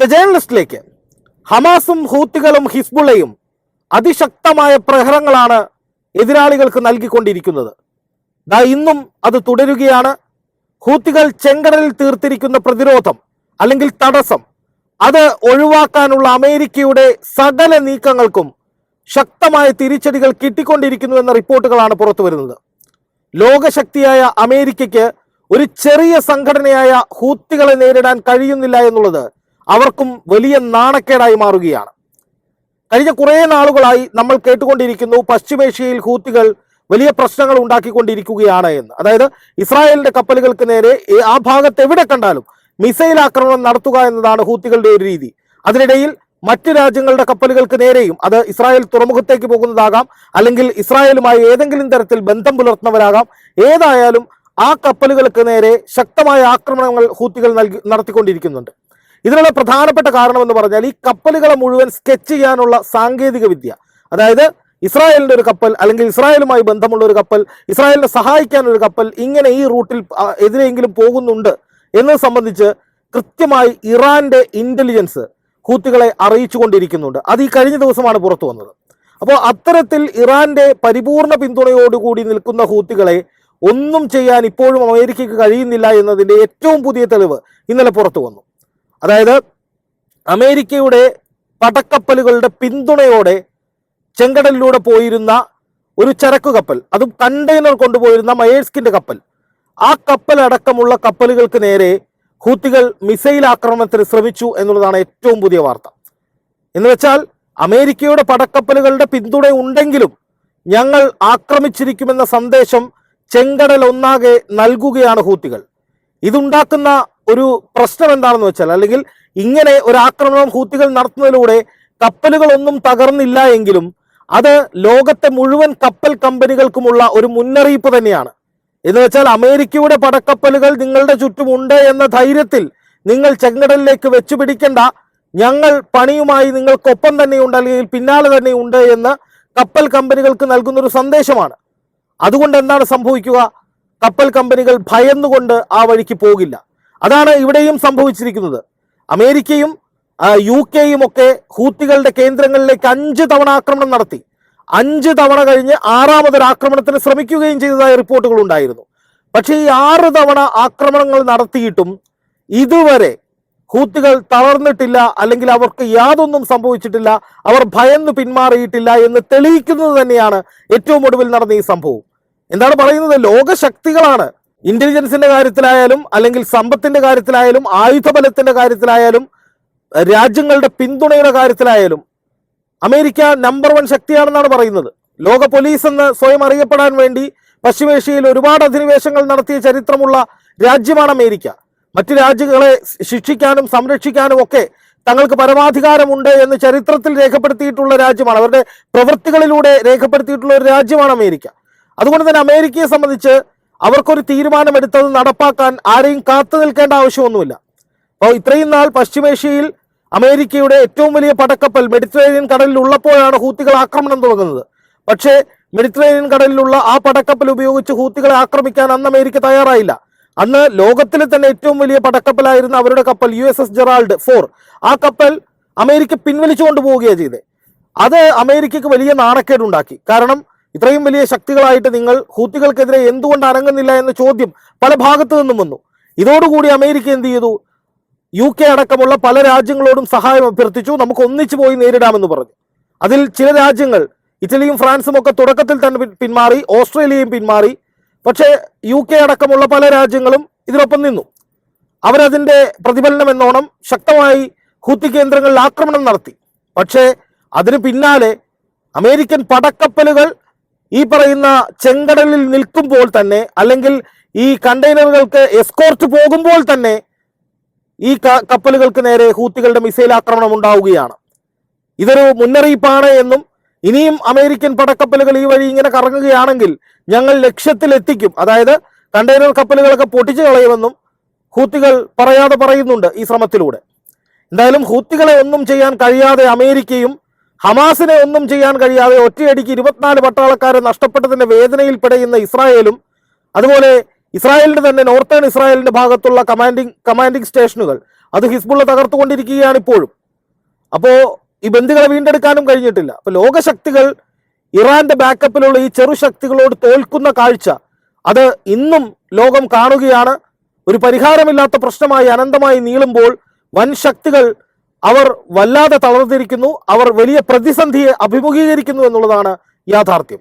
The ജേർണലിസ്റ്റിലേക്ക് ഹമാസും ഹൂത്തികളും ഹിസ്ബുള്ളയും അതിശക്തമായ പ്രഹരങ്ങളാണ് എതിരാളികൾക്ക് നൽകിക്കൊണ്ടിരിക്കുന്നത്. ദാ ഇന്നും അത് തുടരുകയാണ്. ഹൂത്തികൾ ചെങ്കടലിൽ തീർത്തിരിക്കുന്ന പ്രതിരോധം അല്ലെങ്കിൽ തടസ്സം അത് ഒഴിവാക്കാനുള്ള അമേരിക്കയുടെ സകല നീക്കങ്ങൾക്കും ശക്തമായ തിരിച്ചടികൾ കിട്ടിക്കൊണ്ടിരിക്കുന്നു എന്ന റിപ്പോർട്ടുകളാണ് പുറത്തു വരുന്നത്. ലോകശക്തിയായ അമേരിക്കയ്ക്ക് ഒരു ചെറിയ സംഘടനയായ ഹൂത്തികളെ നേരിടാൻ കഴിയുന്നില്ല എന്നുള്ളത് അവർക്കും വലിയ നാണക്കേടായി മാറുകയാണ്. കഴിഞ്ഞ കുറേ നാളുകളായി നമ്മൾ കേട്ടുകൊണ്ടിരിക്കുന്നു പശ്ചിമേഷ്യയിൽ ഹൂത്തികൾ വലിയ പ്രശ്നങ്ങൾ ഉണ്ടാക്കിക്കൊണ്ടിരിക്കുകയാണ് എന്ന്. അതായത് ഇസ്രായേലിന്റെ കപ്പലുകൾക്ക് നേരെ ആ ഭാഗത്ത് എവിടെ കണ്ടാലും മിസൈൽ ആക്രമണം നടത്തുക എന്നതാണ് ഹൂത്തികളുടെ ഒരു രീതി. അതിനിടയിൽ മറ്റ് രാജ്യങ്ങളുടെ കപ്പലുകൾക്ക് നേരെയും അത് ഇസ്രായേൽ തുറമുഖത്തേക്ക് പോകുന്നതാകാം അല്ലെങ്കിൽ ഇസ്രായേലുമായി ഏതെങ്കിലും തരത്തിൽ ബന്ധം പുലർത്തുന്നവരാകാം. ഏതായാലും ആ കപ്പലുകൾക്ക് നേരെ ശക്തമായ ആക്രമണങ്ങൾ ഹൂത്തികൾ നൽകി നടത്തിക്കൊണ്ടിരിക്കുന്നുണ്ട്. ഇതിനുള്ള പ്രധാനപ്പെട്ട കാരണം എന്ന് പറഞ്ഞാൽ ഈ കപ്പലുകളെ മുഴുവൻ സ്കെച്ച് ചെയ്യാനുള്ള സാങ്കേതിക വിദ്യ. അതായത് ഇസ്രായേലിന്റെ ഒരു കപ്പൽ അല്ലെങ്കിൽ ഇസ്രായേലുമായി ബന്ധമുള്ള ഒരു കപ്പൽ ഇസ്രായേലിനെ സഹായിക്കാൻ ഒരു കപ്പൽ ഇങ്ങനെ ഈ റൂട്ടിൽ എതിരെയെങ്കിലും പോകുന്നുണ്ട് എന്നത് സംബന്ധിച്ച് കൃത്യമായി ഇറാന്റെ ഇന്റലിജൻസ് ഹൂത്തികളെ അറിയിച്ചുകൊണ്ടിരിക്കുന്നുണ്ട്. അത് ഈ കഴിഞ്ഞ ദിവസമാണ് പുറത്തു വന്നത്. അപ്പോൾ അത്തരത്തിൽ ഇറാന്റെ പരിപൂർണ പിന്തുണയോടുകൂടി നിൽക്കുന്ന ഹൂത്തികളെ ഒന്നും ചെയ്യാൻ ഇപ്പോഴും അമേരിക്കയ്ക്ക് കഴിയുന്നില്ല എന്നതിന്റെ ഏറ്റവും പുതിയ തെളിവ് ഇന്നലെ പുറത്തു വന്നു. അതായത് അമേരിക്കയുടെ പടക്കപ്പലുകളുടെ പിന്തുണയോടെ ചെങ്കടലിലൂടെ പോയിരുന്ന ഒരു ചരക്ക് കപ്പൽ അതും കണ്ടെയ്നർ കൊണ്ടുപോയിരുന്ന മയേഴ്സ്കിന്റെ കപ്പൽ. ആ കപ്പൽ അടക്കമുള്ള കപ്പലുകൾക്ക് നേരെ ഹൂത്തികൾ മിസൈൽ ആക്രമണത്തിന് ശ്രമിച്ചു എന്നുള്ളതാണ് ഏറ്റവും പുതിയ വാർത്ത. എന്ന് വെച്ചാൽ അമേരിക്കയുടെ പടക്കപ്പലുകളുടെ പിന്തുണ ഉണ്ടെങ്കിലും ഞങ്ങൾ ആക്രമിച്ചിരിക്കുമെന്ന സന്ദേശം ചെങ്കടൽ ഒന്നാകെ നൽകുകയാണ് ഹൂത്തികൾ. ഇതുണ്ടാക്കുന്ന ഒരു പ്രശ്നം എന്താണെന്ന് വെച്ചാൽ അല്ലെങ്കിൽ ഇങ്ങനെ ഒരു ആക്രമണം ഹൂത്തികൾ നടത്തുന്നതിലൂടെ കപ്പലുകളൊന്നും തകർന്നില്ല എങ്കിലും അത് ലോകത്തെ മുഴുവൻ കപ്പൽ കമ്പനികൾക്കുമുള്ള ഒരു മുന്നറിയിപ്പ് തന്നെയാണ്. എന്ന് വെച്ചാൽ അമേരിക്കയുടെ പടക്കപ്പലുകൾ നിങ്ങളുടെ ചുറ്റുമുണ്ട് എന്ന ധൈര്യത്തിൽ നിങ്ങൾ ചെങ്കടലിലേക്ക് വെച്ചു പിടിക്കേണ്ട. ഞങ്ങൾ പണിയുമായി നിങ്ങൾക്കൊപ്പം തന്നെയുണ്ട് അല്ലെങ്കിൽ പിന്നാലെ തന്നെയുണ്ട് എന്ന് കപ്പൽ കമ്പനികൾക്ക് നൽകുന്ന ഒരു സന്ദേശമാണ്. അതുകൊണ്ട് എന്താണ് സംഭവിക്കുക? കപ്പൽ കമ്പനികൾ ഭയന്നുകൊണ്ട് ആ വഴിക്ക് പോകില്ല. അതാണ് ഇവിടെയും സംഭവിച്ചിരിക്കുന്നത്. അമേരിക്കയും യു കെയും ഒക്കെ ഹൂത്തികളുടെ കേന്ദ്രങ്ങളിലേക്ക് അഞ്ച് തവണ ആക്രമണം നടത്തി. അഞ്ച് തവണ കഴിഞ്ഞ് ആറാമതൊരു ആക്രമണത്തിന് ശ്രമിക്കുകയും ചെയ്തതായ റിപ്പോർട്ടുകൾ ഉണ്ടായിരുന്നു. പക്ഷേ ഈ ആറ് തവണ ആക്രമണങ്ങൾ നടത്തിയിട്ടും ഇതുവരെ ഹൂത്തികൾ തളർന്നിട്ടില്ല അല്ലെങ്കിൽ അവർക്ക് യാതൊന്നും സംഭവിച്ചിട്ടില്ല അവർ ഭയന്ന് പിന്മാറിയിട്ടില്ല എന്ന് തെളിയിക്കുന്നത് തന്നെയാണ് ഏറ്റവും ഒടുവിൽ നടന്ന ഈ സംഭവം. എന്താണ് പറയുന്നത്? ലോകശക്തികളാണ് ഇന്റലിജൻസിന്റെ കാര്യത്തിലായാലും അല്ലെങ്കിൽ സമ്പത്തിന്റെ കാര്യത്തിലായാലും ആയുധബലത്തിന്റെ കാര്യത്തിലായാലും രാജ്യങ്ങളുടെ പിന്തുണയുടെ കാര്യത്തിലായാലും അമേരിക്ക നമ്പർ വൺ ശക്തിയാണെന്നാണ് പറയുന്നത്. ലോക പോലീസ് എന്ന് സ്വയം അറിയപ്പെടാൻ വേണ്ടി പശ്ചിമേഷ്യയിൽ ഒരുപാട് അധിനിവേശങ്ങൾ നടത്തിയ ചരിത്രമുള്ള രാജ്യമാണ് അമേരിക്ക. മറ്റു രാജ്യങ്ങളെ ശിക്ഷിക്കാനും സംരക്ഷിക്കാനും ഒക്കെ തങ്ങൾക്ക് പരമാധികാരമുണ്ട് എന്ന് ചരിത്രത്തിൽ രേഖപ്പെടുത്തിയിട്ടുള്ള രാജ്യമാണ്. അവരുടെ പ്രവൃത്തികളിലൂടെ രേഖപ്പെടുത്തിയിട്ടുള്ള ഒരു രാജ്യമാണ് അമേരിക്ക. അതുകൊണ്ട് തന്നെ അമേരിക്കയെ സംബന്ധിച്ച് അവർക്കൊരു തീരുമാനമെടുത്തത് നടപ്പാക്കാൻ ആരെയും കാത്തു നിൽക്കേണ്ട ആവശ്യമൊന്നുമില്ല. അപ്പോൾ ഇത്രയും നാൾ പശ്ചിമേഷ്യയിൽ അമേരിക്കയുടെ ഏറ്റവും വലിയ പടക്കപ്പൽ മെഡിറ്ററേനിയൻ കടലിൽ ഉള്ളപ്പോഴാണ് ഹൂത്തികൾ ആക്രമണം തുടങ്ങുന്നത്. പക്ഷേ മെഡിറ്ററേനിയൻ കടലിലുള്ള ആ പടക്കപ്പൽ ഉപയോഗിച്ച് ഹൂത്തികളെ ആക്രമിക്കാൻ അന്ന് അമേരിക്ക തയ്യാറായില്ല. അന്ന് ലോകത്തിലെ തന്നെ ഏറ്റവും വലിയ പടക്കപ്പലായിരുന്ന അവരുടെ കപ്പൽ U S S Gerald Ford ആ കപ്പൽ അമേരിക്ക പിൻവലിച്ചു കൊണ്ടുപോവുകയാണ് ചെയ്തത് അത് അമേരിക്കക്ക് വലിയ നാണക്കേടുണ്ടാക്കി. കാരണം ഇത്രയും വലിയ ശക്തികളായിട്ട് നിങ്ങൾ ഹൂത്തികൾക്കെതിരെ എന്തുകൊണ്ട് അനങ്ങുന്നില്ല എന്ന ചോദ്യം പല ഭാഗത്തു നിന്നും വന്നു. ഇതോടുകൂടി അമേരിക്ക എന്ത് ചെയ്തു? യു കെ അടക്കമുള്ള പല രാജ്യങ്ങളോടും സഹായം അഭ്യർത്ഥിച്ചു. നമുക്ക് ഒന്നിച്ചു പോയി നേരിടാമെന്ന് പറഞ്ഞു. അതിൽ ചില രാജ്യങ്ങൾ ഇറ്റലിയും ഫ്രാൻസും ഒക്കെ തുടക്കത്തിൽ തന്നെ പിന്മാറി ഓസ്ട്രേലിയയും പിന്മാറി. പക്ഷേ യു കെ അടക്കമുള്ള പല രാജ്യങ്ങളും ഇതിനൊപ്പം നിന്നു. അവരതിന്റെ പ്രതിഫലനം എന്നോണം ശക്തമായി ഹൂത്തി കേന്ദ്രങ്ങളിൽ ആക്രമണം നടത്തി. പക്ഷേ അതിന് പിന്നാലെ അമേരിക്കൻ പടക്കപ്പലുകൾ ഈ പറയുന്ന ചെങ്കടലിൽ നിൽക്കുമ്പോൾ തന്നെ അല്ലെങ്കിൽ ഈ കണ്ടെയ്നറുകൾക്ക് എസ്കോർട്ട് പോകുമ്പോൾ തന്നെ ഈ കപ്പലുകൾക്ക് നേരെ ഹൂത്തികളുടെ മിസൈൽ ആക്രമണം ഉണ്ടാവുകയാണ്. ഇതൊരു മുന്നറിയിപ്പാണ് എന്നും ഇനിയും അമേരിക്കൻ പടക്കപ്പലുകൾ ഈ വഴി ഇങ്ങനെ കറങ്ങുകയാണെങ്കിൽ ഞങ്ങൾ ലക്ഷ്യത്തിലെത്തിക്കും. അതായത് കണ്ടെയ്നർ കപ്പലുകളൊക്കെ പൊട്ടിച്ചു കളയുമെന്നും ഹൂത്തികൾ പറയാതെ പറയുന്നുണ്ട് ഈ ശ്രമത്തിലൂടെ. എന്തായാലും ഹൂത്തികളെ ഒന്നും ചെയ്യാൻ കഴിയാതെ അമേരിക്കയും ഹമാസിനെ ഒന്നും ചെയ്യാൻ കഴിയാതെ ഒറ്റയടിക്ക് ഇരുപത്തിനാല് പട്ടാളക്കാരെ നഷ്ടപ്പെട്ടതിന്റെ വേദനയിൽ പിടയുന്ന ഇസ്രായേലും അതുപോലെ ഇസ്രായേലിന്റെ തന്നെ നോർത്തേൺ ഇസ്രായേലിന്റെ ഭാഗത്തുള്ള കമാൻഡിങ് കമാൻഡിങ് സ്റ്റേഷനുകൾ. അത് ഹിസ്ബുള്ള തകർത്തുകൊണ്ടിരിക്കുകയാണ് ഇപ്പോഴും. അപ്പോ ഈ ബന്ധുക്കളെ വീണ്ടെടുക്കാനും കഴിഞ്ഞിട്ടില്ല. അപ്പൊ ലോകശക്തികൾ ഇറാന്റെ ബാക്കപ്പിലുള്ള ഈ ചെറു ശക്തികളോട് തോൽക്കുന്ന കാഴ്ച അത് ഇന്നും ലോകം കാണുകയാണ്. ഒരു പരിഹാരമില്ലാത്ത പ്രശ്നമായി അനന്തമായി നീളുമ്പോൾ വൻ ശക്തികൾ അവർ വല്ലാതെ തളർന്നിരിക്കുന്നു. അവർ വലിയ പ്രതിസന്ധിയെ അഭിമുഖീകരിക്കുന്നു എന്നുള്ളതാണ് യാഥാർത്ഥ്യം.